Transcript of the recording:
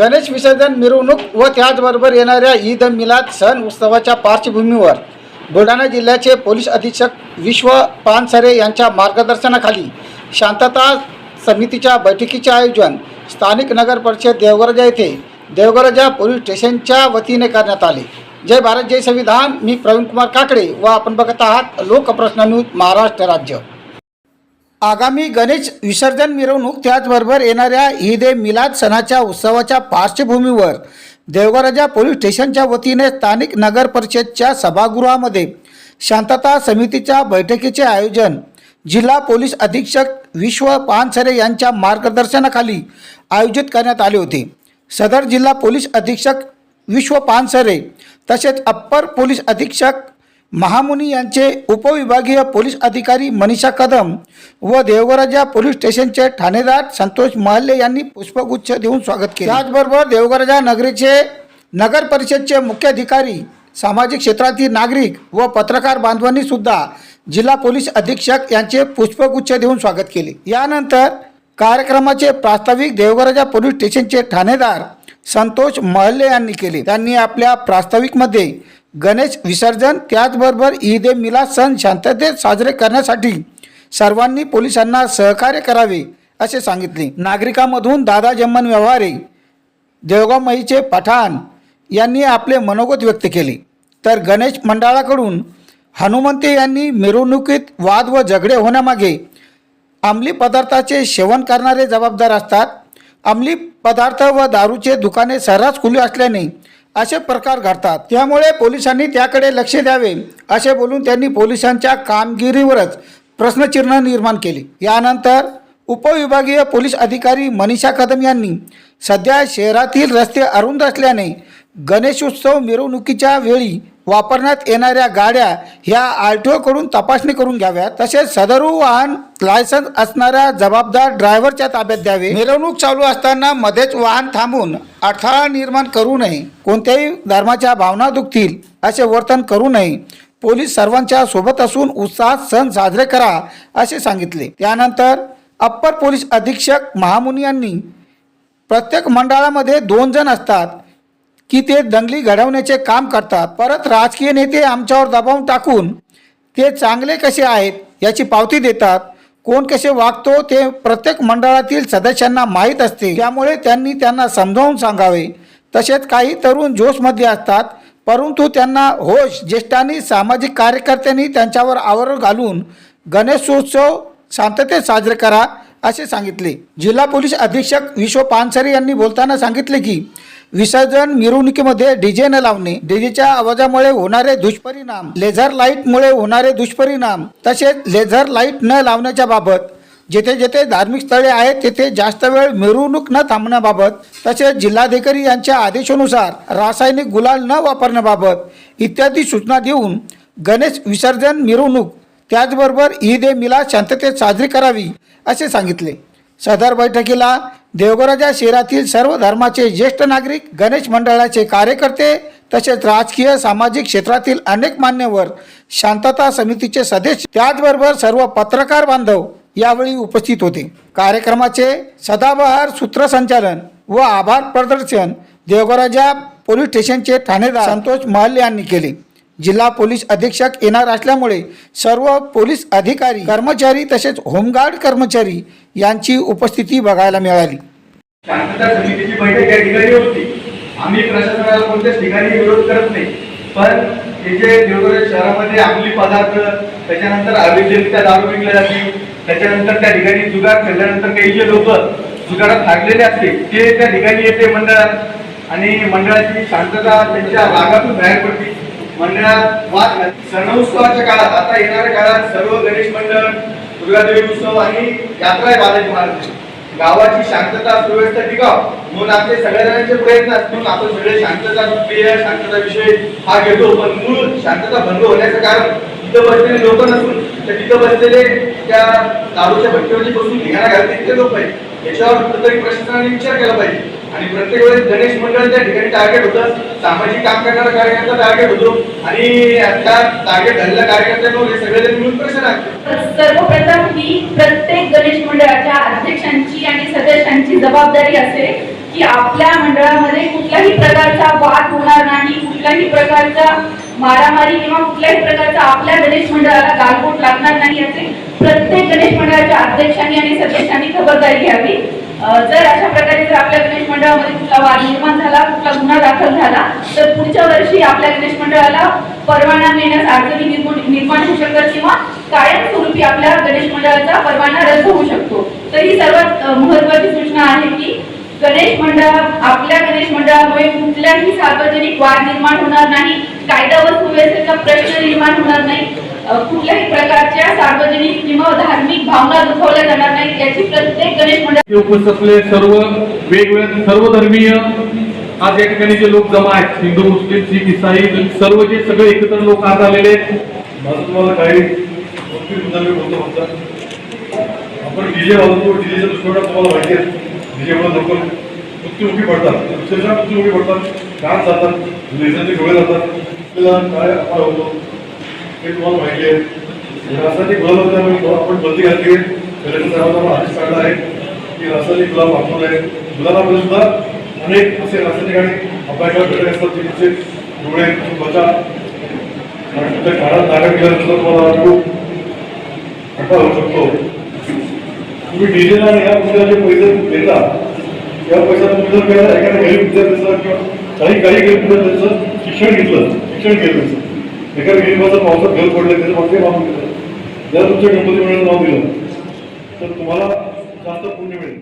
गणेश विसर्जन मिरवणूक व त्याचबरोबर येणाऱ्या ईद मिलाद सण उत्सवाच्या पार्श्वभूमीवर बुलढाणा जिल्ह्याचे पोलीस अधीक्षक विश्व पानसरे यांच्या मार्गदर्शनाखाली शांतता समितीच्या बैठकीचे आयोजन स्थानिक नगर परिषद देवगरजा येथे देवगरजा पोलीस स्टेशनच्या वतीने करण्यात आले. जय भारत जय संविधान. मी प्रवीण कुमार काकडे व आपण बघत आहात लोकप्रश्न न्यूज महाराष्ट्र राज्य. आगामी गणेश विसर्जन मिरवणूक त्याचबरोबर येणाऱ्या ईद ए मिलाद सणाच्या उत्सवाच्या पार्श्वभूमीवर देवगराजा पोलीस स्टेशनच्या वतीने स्थानिक नगर परिषदच्या सभागृहामध्ये शांतता समितीच्या बैठकीचे आयोजन जिल्हा पोलीस अधीक्षक विश्व पानसरे यांच्या मार्गदर्शनाखाली आयोजित करण्यात आले होते. सदर जिल्हा पोलीस अधीक्षक विश्व पानसरे तसेच अप्पर पोलीस अधीक्षक महामुनी यांचे उपविभागीय पोलीस अधिकारी मनीषा कदम व देवगराजा पोलीस स्टेशनचे ठाणेदार संतोष महल्ले यांनी पुष्पगुच्छ देऊन स्वागत केले. त्याचबरोबर देवगराजा नगरीचे नगर परिषदचे मुख्य अधिकारी सामाजिक क्षेत्रातील नागरिक व पत्रकार बांधवांनी सुद्धा जिल्हा पोलीस अधीक्षक यांचे पुष्पगुच्छ देऊन स्वागत केले. यानंतर कार्यक्रमाचे प्रास्ताविक देवगराजा पोलीस स्टेशनचे ठाणेदार संतोष महल्ले यांनी केले. त्यांनी आपल्या प्रास्ताविकमध्ये गणेश विसर्जन त्याचबरोबर ईद ए मिलाद सण शांततेत साजरे करण्यासाठी सर्वांनी पोलिसांना सहकार्य करावे असे सांगितले. नागरिकांमधून दादा जम्मन व्यवहारे देवगावमईचे पठाण यांनी आपले मनोगत व्यक्त केले. तर गणेश मंडळाकडून हनुमंते यांनी मिरवणुकीत वाद व झगडे होण्यामागे अंमली पदार्थाचे सेवन करणारे जबाबदार असतात. अंमली पदार्थ व दारूचे दुकाने सर्रास खुली असल्याने असे प्रकार घडतात. त्यामुळे पोलिसांनी त्याकडे लक्ष द्यावे असे बोलून त्यांनी पोलिसांच्या कामगिरीवरच प्रश्नचिन्ह निर्माण केले. यानंतर उपविभागीय पोलीस अधिकारी मनीषा कदम यांनी सध्या शहरातील रस्ते अरुंद असल्याने गणेशोत्सव मिरवणुकीच्या वेळी वापरण्यात येणाऱ्या गाड्या ह्या आर टी ओकडून तपासणी करून घ्याव्यात. तसेच सदरू वाहन लायसन्स असणाऱ्या जबाबदार ड्रायव्हरच्या ताब्यात द्यावे. मिरवणूक चालू असताना मध्येच वाहन थांबून अडथळा निर्माण करू नये. कोणत्याही धर्माच्या भावना दुखतील असे वर्तन करू नये. पोलीस सर्वांच्या सोबत असून उत्साहात सण साजरे करा असे सांगितले. त्यानंतर अप्पर पोलीस अधीक्षक महामुनी यांनी प्रत्येक मंडळामध्ये दोन जण असतात. की ते दंगली घडवण्याचे काम करतात. परत राजकीय नेते आमच्यावर दबाव टाकून ते चांगले कसे आहेत याची पावती देतात. कोण कसे वागतो ते प्रत्येक मंडळातील सदस्यांना माहीत असते. त्यामुळे त्यांनी त्यांना समजावून सांगावे. तसेच काही तरुण जोशमध्ये असतात. परंतु त्यांना होश ज्येष्ठांनी सामाजिक कार्यकर्त्यांनी त्यांच्यावर आवर घालून गणेशोत्सव शांततेत साजरे करा असे सांगितले. जिल्हा पोलीस अधीक्षक विश्व पानसरे यांनी बोलताना सांगितले की विसर्जन मिरवणुकीमध्ये डीजे न लावणे डीजेच्या आवाजामुळे होणारे दुष्परिणाम लेझर लाईटमुळे होणारे दुष्परिणाम तसेच लेझर लाइट न लावण्याच्या बाबत जेथे जेथे धार्मिक स्थळे आहेत तेथे जास्त वेळ मिरवणूक न थांबण्याबाबत तसेच जिल्हाधिकारी यांच्या आदेशानुसार रासायनिक गुलाल न वापरण्याबाबत इत्यादी सूचना देऊन गणेश विसर्जन मिरवणूक त्याचबरोबर ईद ए मिला शांततेत साजरी करावी असे सांगितले. सदर बैठकीला देवगराजा शहरातील सर्व धर्माचे ज्येष्ठ नागरिक गणेश मंडळाचे कार्यकर्ते तसेच राजकीय सामाजिक क्षेत्रातील अनेक मान्यवर शांतता समितीचे सदस्य त्याचबरोबर सर्व पत्रकार बांधव यावेळी उपस्थित होते. कार्यक्रमाचे सदाबहार सूत्रसंचालन व आभार प्रदर्शन देवगराजा पोलीस स्टेशनचे ठाणेदार संतोष महल यांनी केले. जिल्हा पोलीस अधीक्षक येणार असल्यामुळे सर्व पोलीस अधिकारी कर्मचारी तसेच होमगार्ड कर्मचारी यांची उपस्थिती बघायला मिळाली. शांतता समितीची बैठक या ठिकाणी होती. आम्ही प्रशासनाला कोणत्याच ठिकाणी विरोध करत नाही. पण हे जे देवगड शहरामध्ये अंमली पदार्थ त्याच्यानंतर अवैधरित्या दारू विकल्या जाते त्याच्यानंतर त्या ठिकाणी जुगार खेळल्यानंतर काही जे लोक जुगारात लागलेले असते ते त्या ठिकाणी येते मंडळात. आणि मंडळाची शांतता त्यांच्या रागातून बाहेर पडते. मंडळात वाद घालते. सण उत्सवाच्या काळात आता येणाऱ्या काळात सर्व गणेश मंडळ दुर्गादेवी उत्सव आणि यात्रा आहे बालाजी महाराज. गावाची शांतता सुव्यवस्था टिकाव. म्हणून आपले सगळ्या जणांचे प्रयत्न म्हणून आपण सगळे शांतता प्रिय शांतता विषय हा घेतो. पण मूळ शांतता भंग होण्याचं कारण तिथं बसलेले लोक नसून तर तिथं बसलेले त्या दारूच्या भट्टीवरती बसून धिंगाणा घालते तिथे लोक आहेत. याच्यावर कुठेतरी प्रशासनाने विचार केला पाहिजे. आणि प्रत्येक वेळेस गणेश मंडळ त्या ठिकाणी टार्गेट होतं. सामाजिक काम करणारा कार्यकर्ता टार्गेट होतो. आणि त्या टार्गेट झालेल्या कार्यकर्त्यांवर हे सगळेजण मिळून प्रश्न सर्वप्रथम ही प्रत्येक गणेश मंडळाच्या अध्यक्षांची आणि सदस्यांची जबाबदारी असेल की आपल्या मंडळामध्ये कुठल्याही प्रकारचा वाद होणार नाही कुठल्याही प्रकारचा मारामारी किंवा कुठल्याही प्रकारचा आपल्या गणेश मंडळाला गालबोट लागणार नाही याचे प्रत्येक गणेश मंडळाच्या अध्यक्षांनी आणि सदस्यांनी खबरदारी घ्यावी. जर अशा प्रकारे जर आपल्या मंडळामध्ये कुठला वाद निर्माण झाला कुठला गुन्हा दाखल झाला तर पुढच्या वर्षी आपल्या गणेश मंडळाला परवाना मिळण्यास अडचणी निर्माण होऊ शकतात किंवा कायमस्वरूपी आपल्या गणेश मंडळाचा परवाना रद्द होऊ शकतो. तर ही सर्वात महत्वाची सूचना आहे की गणेश मंडळ आपल्या गणेश मंडळामुळे कुठल्याही सार्वजनिक वाद निर्माण होणार नाही कायदा व सुव्यवस्थेचा प्रश्न निर्माण होणार नाही कुठल्याही प्रकारच्या सार्वजनिक किंवा धार्मिक भावना दुखवल्या जाणार नाहीत याची प्रत्येक गणेश मंडळ उपस्थित सर्व वेगवेगळ्या सर्व धर्मीय आज या ठिकाणी जे लोक जमा आहेत हिंदू मुस्लिम शीख इसाई सर्व जे सगळे एकत्र लोक आज आलेले आहेत. माझं तुम्हाला काही मी बोलतो आपण डीजे वाजवतो डीजेच्या दृष्टीकोनात तुम्हाला माहिती आहे. डीजेमुळे लोक मृत्यूमुखी पडतात. अक्षरशः मृत्यूमुखी पडतात. कान जातात. लेझरचे डोळे जातात. आपल्याला काय अपार होतो हे तुम्हाला माहिती आहे. रासायनिक गुलाब असल्यामुळे आपण बंदी घातली आहे. साहेबांना आदेश काढला आहे की रासायनिक गुलाब वापरू नये मुलांना सुद्धा अनेक असे रासायनिक आणि अपायकारक घटक असतात की तिचे म्हणजे डोळे त्वचा आणि त्या काळात नागत गेल्यानंतर तुम्हाला खूप अटका होऊ शकतो. तुम्ही डीजेला आणि या मुलाचे पैसे देता या पैशात तुम्ही जर केला एखाद्या गरीब विद्यार्थ्याचं किंवा काही काही गरीब विद्यार्थ्यांचं शिक्षण घेतलं शिक्षण केलं त्यांचं एखाद्या गरीबाचं पावसात घर पडलं त्याचं मागे मागून घेतलं. जर तुमच्या गणपती मंडळाचं नाव दिलं तर तुम्हाला जास्त पुण्य मिळेल.